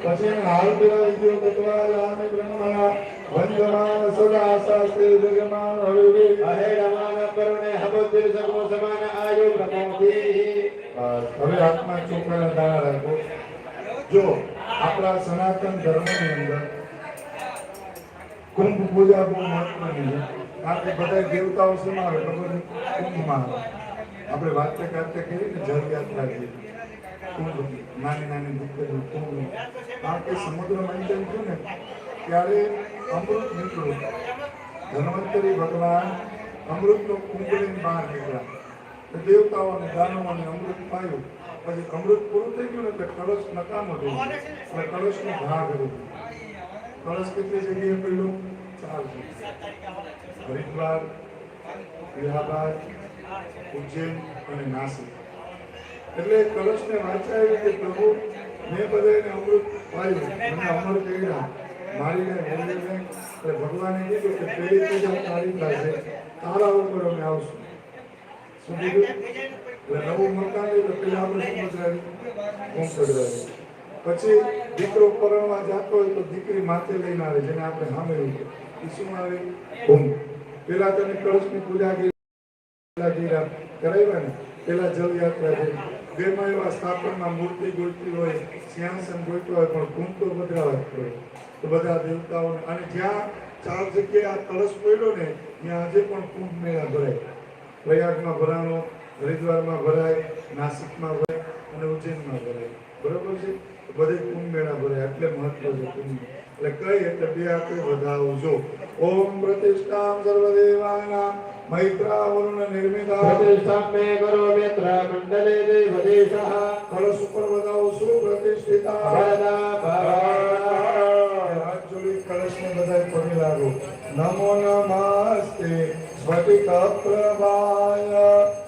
પછી હાલ પેલા વિદ્યો તત્વા રામે હવે આત્મા ચોખાના દાણા જો આપણા સનાતન ધર્મની અંદર કુંભ પૂજા બહુ મહત્વની છે કારણ કે બધા દેવતાઓ શેમાં આવે? ખબર? કુંભમાં આવે. આપણે વાતે કરતે કરી ને જળ યાત્રા છે કુંભ નાની નાની દીકરીઓ કુંભ કારણ કે સમુદ્ર મંથન થયું ને, ત્યારે અમૃત નીકળ્યું. ધન્વંતરી ભગવાન અમૃતનો કુંભ લઈને બહાર નીકળ્યા. દેવતાઓને દાનવોને અમૃત પાયું. પછી અમૃત પૂરું થઈ ગયું ને, એટલે કળશ નકામો થઈ ગયો. એટલે કળશનો ઘા કર્યો કળશ કેટલી જગ્યાએ પડ્યો. હરિદ્વાર ઇલાહાબાદ, ઉજ્જૈન અને નાસિક. એટલે કળશને વાંચાય કે પ્રભુ, મેં બધાને અમૃત પાયું મને અમર કર્યા. મારીને મેળવીને એટલે ભગવાને કીધું કે પેલી પૂજા તારી પાસે. તારા ઉપર અમે આવશું. શું કીધું? એટલે નવું મકાન લીધું પેલા આપણે શું પછી દીકરો પરણવા જતો હોય તો દીકરી માથે લઈને આવે, જેને આપણે સાંભળ્યું છે. શું આવે? કુંભ પેલા તને કળશની પૂજા કરી કરાવ્યા ને, પેલા જલ યાત્રા છે. બેમાં એવા સ્થાપનમાં મૂર્તિ ગોઠવી હોય, સિંહાસન ગોઠવ્યું હોય, પણ કુંભ તો બદલાવા હોય. તો બધા દેવતાઓને, અને જ્યાં ચાર જગ્યાએ આ કળશ પડ્યો ને, ત્યાં આજે પણ કુંભ મેળા ભરાય. પ્રયાગમાં ભરાણો હરિદ્વારમાં ભરાય નાસિકમાં ભરાય અને ઉજ્જૈનમાં ભરાય. બરોબર છે? બધે કુંભ મેળા ભરાય. એટલે મહત્વ છે કુંભ. એટલે કઈ એટલે બે આપણે વધાવજો ઓમ પ્રતિષ્ઠામ સર્વદેવાનામ મૈત્રા વરુણ નિર્મિતા કળશ ઉપર વધાવો સુપ્રતિષ્ઠિતા હાથ જોડી કળશને બધાય પગે લાગો નમો નમસ્તે. સ્ફટિક પ્રભાય.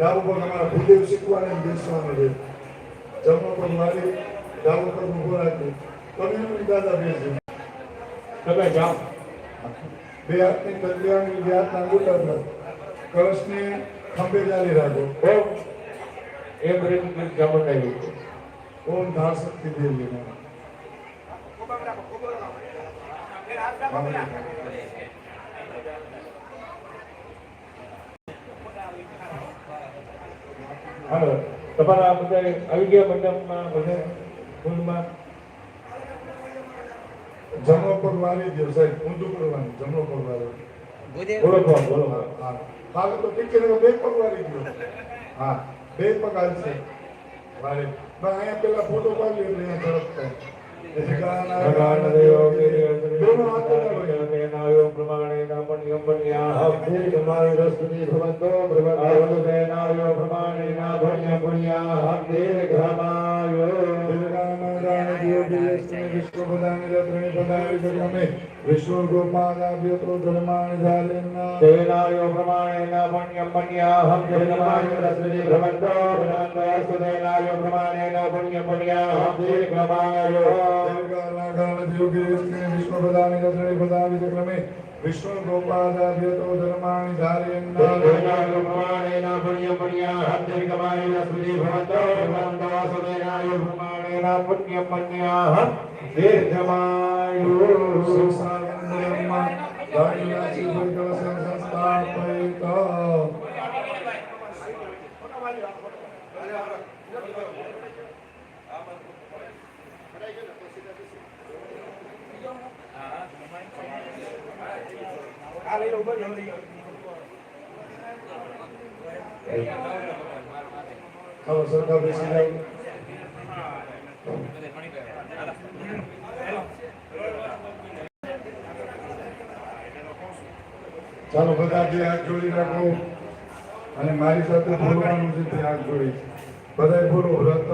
ડાબો પગ અમારા ભૂદેવ શીખવાને ને બેસવાનો છે. જમણો પગ મારી ડાબો પગ ઊભો રાખી તમે દાદા બેસજો બે હાથની કલ્યાણ બે હાથના અંગૂઠા પર. કળશને ખંભે જાળી રાખો. ઓમ. ધાર શક્તિ દેવી. હાલો. તમારા બધા આવી ગયા મંડપમાં બધા ફૂલમાં જમણો પર વારી દો સાહેબ ઊંધું કરવાનું જમણો પર વારી બોલો બોલો બોલો. હા હા. તો ઠીક છે બે પગ વાળી દો હા બે પગ આવશે મારે પણ અહીંયા પેલા ફોટો પાડી એટલે અહીંયા ઝડપ થાય પ્રમાણે પણ્યા પણ્યા હબ્દે ઘમાયો વિષ્ણુ ગોપાદાભ્ય તો ધર્માણ ઝાલેના તેનાયો પ્રમાણે નાપણ્યમ પણ્યા હબ્દે તમારી રસ્તી ભવંતો ભવંતો સુદેનાયો પ્રમાણે નાપણ્યમ પણ્યા હબ્દે ઘમાયો વિષ્ણુ ગોપાદાભ્ય તો ધર્માણ ઝાલેના તેનાયો પ્રમાણે નાપણ્યમ પણ્યા હબ્દે ઘમાયો રસ્તી ભવંતો ભવંતો સુદેનાયો પ્રમાણે નાપણ્યમ પણ્યા હબ્દે ઘમાયો સંસારંદરમ્મા ચાલો બધા જે હાથ જોડી રાખો. અને મારી સાથે બોલવાનું છે તે હાથ જોડી બધાય બોલો વ્રત.